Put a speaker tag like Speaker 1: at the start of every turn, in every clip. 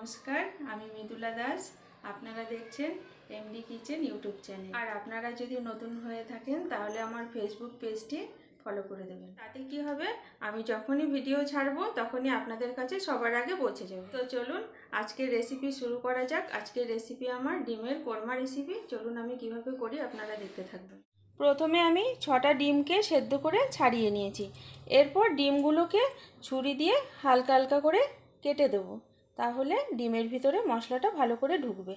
Speaker 1: নমস্কার, আমি মৃদুলা দাস। আপনারা দেখছেন এমডি কিচেন ইউটিউব চ্যানেল আর আপনারা যদি নতুন হয়ে থাকেন, তাহলে আমার ফেসবুক পেজটি ফলো করে দেবেন। তাতে কি হবে? আমি যখনই ভিডিও ছাড়বো, তখনই আপনাদের কাছে সবার আগে পৌঁছে যাব। তো চলুন, আজকের রেসিপি শুরু করা যাক। আজকের রেসিপি আমার ডিমের কোরমা রেসিপি চলুন, আমি কীভাবে করি আপনারা দেখতে থাকবেন। প্রথমে আমি ছটা ডিমকে সেদ্ধ করে ছাড়িয়ে নিয়েছি। এরপর ডিমগুলোকে ছুরি দিয়ে হালকা হালকা করে কেটে দেবো। তাহলে ডিমের ভিতরে মশলাটা ভালো করে ঢুকবে।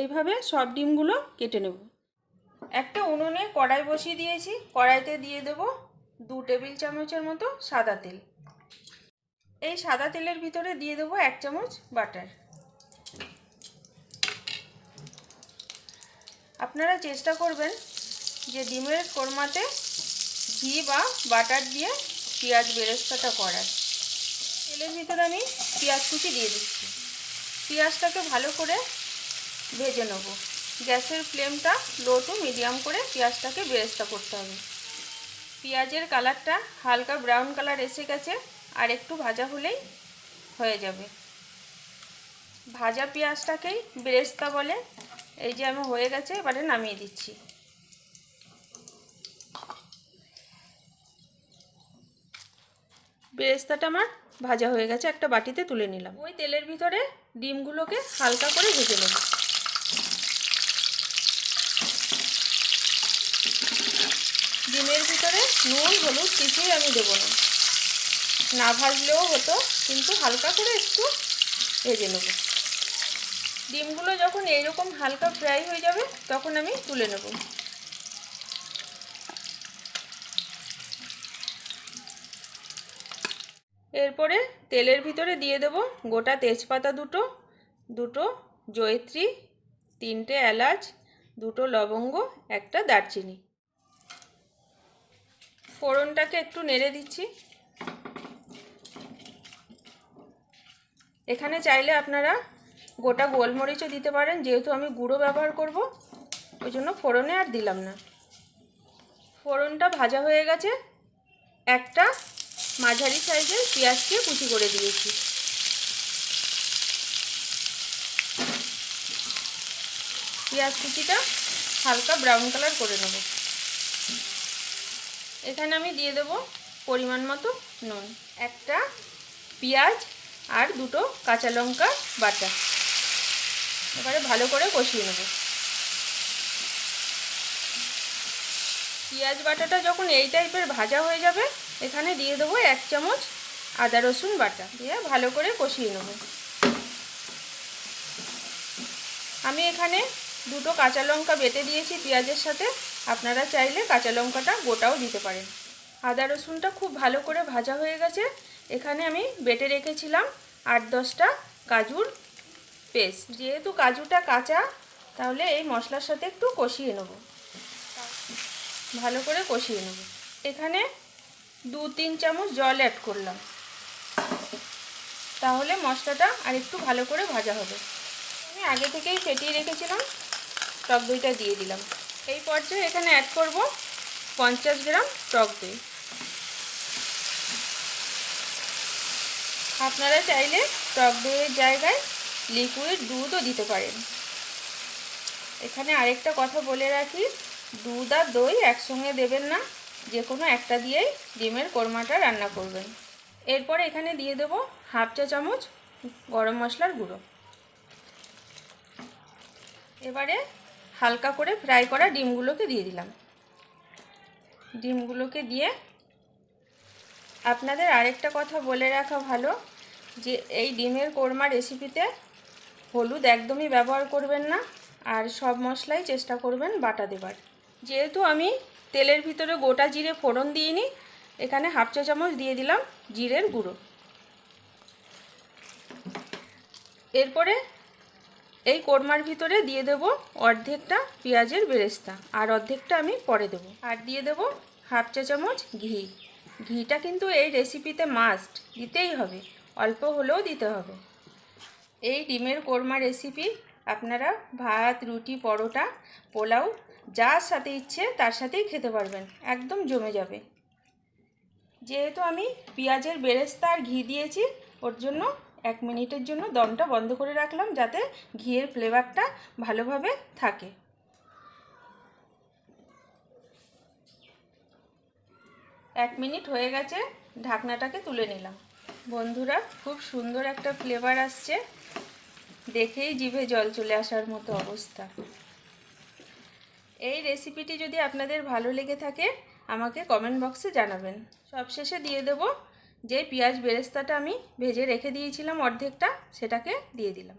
Speaker 1: এইভাবে সব ডিমগুলো কেটে নেব। একটা উনুনে কড়াই বসিয়ে দিয়েছি, কড়াইতে দিয়ে দেব দু টেবিল চামচের মতো সাদা তেল। এই সাদা তেলের ভিতরে দিয়ে দেবো এক চামচ বাটার। আপনারা চেষ্টা করবেন যে ডিমের কোরমাতে ঘি বা বাটার দিয়ে পেঁয়াজ বেরেস্তাটা করার। তেলের ভিতরে আমি পেঁয়াজ কুচি দিয়ে দিচ্ছি। পেঁয়াজটাকে ভালো করে ভেজে নেব। গ্যাসের ফ্লেমটা লো টু মিডিয়াম করে পেঁয়াজটাকে বেরেস্তা করতে হবে। পেঁয়াজের কালারটা হালকা ব্রাউন কালার এসে গেছে আর একটু ভাজা হলেই হয়ে যাবে। ভাজা পেঁয়াজটাকেই বেরেস্তা বলে এই যে আমি হয়ে গেছে, এবারে নামিয়ে দিচ্ছি। বেরেস্তাটা আমার ভাজা হয়ে গেছে, একটা বাটিতে তুলে নিলাম। ওই তেলের ভিতরে ডিমগুলোকে হালকা করে ভেজে নেব। ডিমের ভিতরে নুন, হলুদ কিছুই আমি দেবো না। না ভাজলেও হতো, কিন্তু হালকা করে একটু ভেজে নেব। ডিমগুলো যখন এইরকম হালকা ফ্রাই হয়ে যাবে, তখন আমি তুলে নেব। এরপরে তেলের ভিতরে দিয়ে দেব গোটা তেজপাতা দুটো দুটো জয়ত্রী, তিনটে এলাচ, দুটো লবঙ্গ, একটা দারচিনি। ফোড়নটাকে একটু নেড়ে দিচ্ছি। এখানে চাইলে আপনারা গোটা গোলমরিচও দিতে পারেন, যেহেতু আমি গুঁড়ো ব্যবহার করব, ওই জন্য ফোড়নে আর দিলাম না। ফোড়নটা ভাজা হয়ে গেছে, একটা মাঝারি সাইজের পেঁয়াজকে কুচি করে দিয়েছি। পেঁয়াজ কুচিটা হালকা ব্রাউন কালার করে নেব। এখানে আমি দিয়ে দেব পরিমাণ মতো নুন, একটা পেঁয়াজ আর দুটো কাঁচা লঙ্কা বাটা। এবারে ভালো করে কষিয়ে নেব। পেঁয়াজ বাটাটা যখন এই টাইপের ভাজা হয়ে যাবে এখানে দিয়ে দেবো এক চামচ আদা রসুন বাটা, দিয়ে ভালো করে কষিয়ে নেব। আমি এখানে দুটো কাঁচা লঙ্কা বেটে দিয়েছি পেঁয়াজের সাথে। আপনারা চাইলে কাঁচা লঙ্কাটা গোটাও দিতে পারেন। আদা রসুনটা খুব ভালো করে ভাজা হয়ে গেছে। এখানে আমি বেটে রেখেছিলাম আট দশটা কাজুর পেস্ট। যেহেতু কাজুটা কাঁচা, তাহলে এই মশলার সাথে একটু কষিয়ে নেব। ভালো করে কষিয়ে নেব। এখানে দু তিন চামচ জল অ্যাড করলাম। তাহলে মশলাটা আর একটু ভালো করে ভাজা হবে। আমি আগে থেকেই ফেটিয়ে রেখেছিলাম, টক দইটা দিয়ে দিলাম। এই পর্যায়ে এখানে অ্যাড করব পঞ্চাশ গ্রাম টক দই। আপনারা চাইলে টক দইয়ের জায়গায় লিকুইড দুধও দিতে পারেন। এখানে আরেকটা কথা বলে রাখি, দুধ আর দই একসঙ্গে দেবেন না। যে কোনো একটা দিয়েই ডিমের কোরমাটা রান্না করবেন। এরপর এখানে দিয়ে দেবো হাফ চা চামচ গরম মশলার গুঁড়ো। এবারে হালকা করে ফ্রাই করা ডিমগুলোকে দিয়ে দিলাম। ডিমগুলোকে দিয়ে আপনাদের আরেকটা কথা বলে রাখা ভালো, যে এই ডিমের কোরমা রেসিপিতে হলুদ একদমই ব্যবহার করবেন না, আর সব মশলাই চেষ্টা করবেন বাটা দেবার। যেহেতু আমি তেলের ভিতরে গোটা জিরে ফোড়ন দিইনি এখানে হাফ চা চামচ দিয়ে দিলাম জিরের গুঁড়ো। এরপরে এই কোরমার ভিতরে দিয়ে দেব অর্ধেকটা পেঁয়াজের বেরেস্তা আর অর্ধেকটা আমি পরে দেব। আর দিয়ে দেব হাফ চা চামচ ঘি। ঘিটা কিন্তু এই রেসিপিতে মাস্ট, দিতেই হবে। অল্প হলেও দিতে হবে। এই ডিমের কোরমা রেসিপি আপনারা ভাত, রুটি, পরোটা, পোলাও, যার সাথে ইচ্ছে তার সাথেই খেতে পারবেন, একদম জমে যাবে। যেহেতু আমি পেঁয়াজের বেরেস্তা আর ঘি দিয়েছি, ওর জন্য এক মিনিটের জন্য দমটা বন্ধ করে রাখলাম যাতে ঘিয়ের ফ্লেভারটা ভালোভাবে থাকে। এক মিনিট হয়ে গেছে, ঢাকনাটাকে তুলে নিলাম। বন্ধুরা, খুব সুন্দর একটা ফ্লেভার আসছে। দেখেই জিভে জল চলে আসার মতো অবস্থা। এই রেসিপিটি যদি আপনাদের ভালো লেগে থাকে, আমাকে কমেন্ট বক্সে জানাবেন। সবশেষে দিয়ে দেব যে পেঁয়াজ বেরেস্তাটা আমি ভেজে রেখে দিয়েছিলাম অর্ধেকটা, সেটাকে দিয়ে দিলাম।